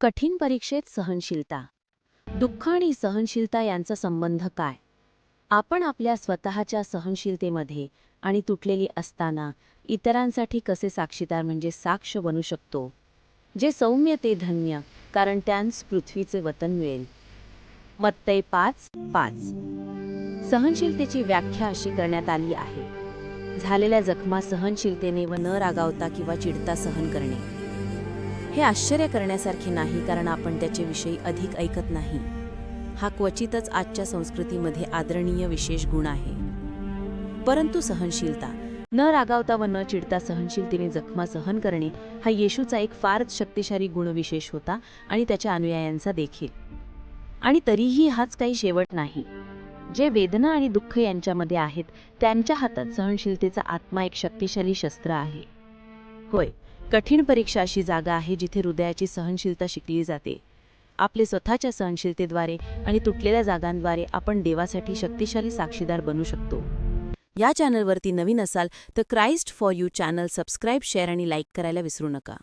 कठीण परीक्षेत सहनशीलता. दुःख आणि सहनशीलता यांचा संबंध काय? आपण आपल्या स्वतःच्या सहनशीलतेमध्ये आणि तुटलेली असताना इतरांसाठी कसे साक्षीदार म्हणजे साक्ष बनू शकतो? जे सौम्य ते धन्य कारण त्यांस पृथ्वीचे वतन मिळेल. मत्तय पाच पाच. सहनशीलतेची व्याख्या अशी करण्यात आली आहे. झालेल्या जखमा सहनशीलतेने व न रागावता किंवा चिडता सहन करणे. हे आश्चर्य करण्यासारखे नाही कारण आपण त्याच्याविषयी अधिक ऐकत नाही. हा क्वचितच आजच्या संस्कृतीमध्ये आदरणीय विशेष गुण आहे. परंतु सहनशीलता न रागावता व न चिडता सहनशीलतेने जखमा सहन करणे हा येशूचा एक फारच शक्तिशाली गुणविशेष होता आणि त्याच्या अनुयायांचा देखील. आणि तरीही हाच काही शेवट नाही. जे वेदना आणि दुःख यांच्यामध्ये आहेत त्यांच्या हातात सहनशीलतेचा आत्मा एक शक्तिशाली शस्त्र आहे. होय कठीण परीक्षा अशी जागा आहे जिथे हृदयाची सहनशीलता शिकली जाते. आपले स्वतःच्या सहनशीलतेद्वारे आणि तुटलेल्या जागांद्वारे आपण देवासाठी शक्तिशाली साक्षीदार बनू शकतो. या चॅनलवरती नवीन असाल तर Christ for you channel subscribe share आणि लाईक करायला विसरू नका.